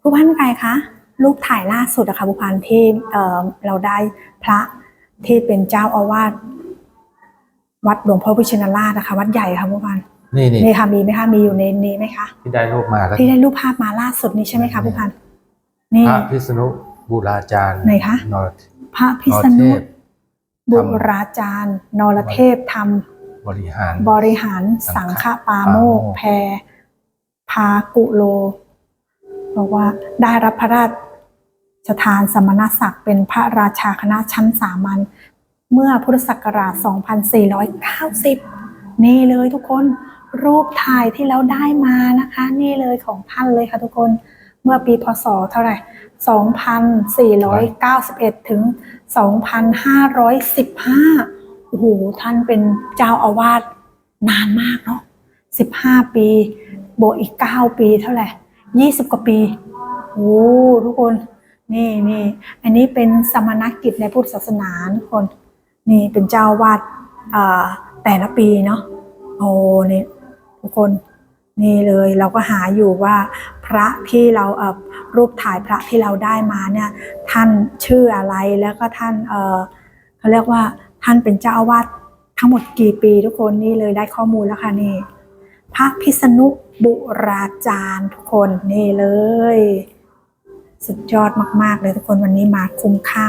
ผู้พันใครคะรูปถ่ายล่าสุดอะค่ะผู้พันที่เอ่อเราได้พระที่เป็นเจ้าอาวาสวัดหลวงพ่อพิชินราชนะคะ วัดใหญ่ค่ะผู้พันนี่นี่นี่ค่ะมีไหมคะมีอยู่ในนี้ไหมคะที่ได้รูปมาแล้วที่ได้รูปภาพมาล่าสุดนี้ใช่ไหมคะผู้พันนี่พระพิษณุบูราจารย์ไหนคะนรพระพิษนรณุเทพบุราจารย์ นรเทพธรรมบริหาร บริหารสังฆปาโมกปาโมกแพรพากุโล บอกว่าได้รับพระราชทานสมณศักดิ์เป็นพระราชาคณะชั้นสามัญเมื่อพุทธศักราช 2490 นี่เลยทุกคนรูปถ่ายที่เราได้มานะคะ นี่เลยของท่านเลยค่ะทุกคนเมื่อปีพศเท่าไหร่2491 ถึง 2515 โอ้โห ท่านเป็นเจ้าอาวาสนานมากเนาะ 15 ปี บวกอีก 9 ปีเท่าไหร่ 20กว่าปีโอ้ทุกคน นี่นี่อันนี้เป็นสมณกิจในพุทธศาสนาทุกคน นี่เป็นเจ้าวาดแต่ละปีเนาะโอ้นี่ทุกคนนี่เลยเราก็หาอยู่ว่าพระที่เราเรูปถ่ายพระที่เราได้มาเนี่ยท่านชื่ออะไรแล้วก็ท่านเเขาเรียกว่าท่านเป็นเจ้าอาวาสทั้งหมดกี่ปีทุกคนนี่เลยได้ข้อมูลแล้วค่ะนี่ พระพิษณุบุราจารย์ทุกคนนี่เลย สุดยอดมาก ๆ เลยทุกคนวันนี้มาคุ้มค่า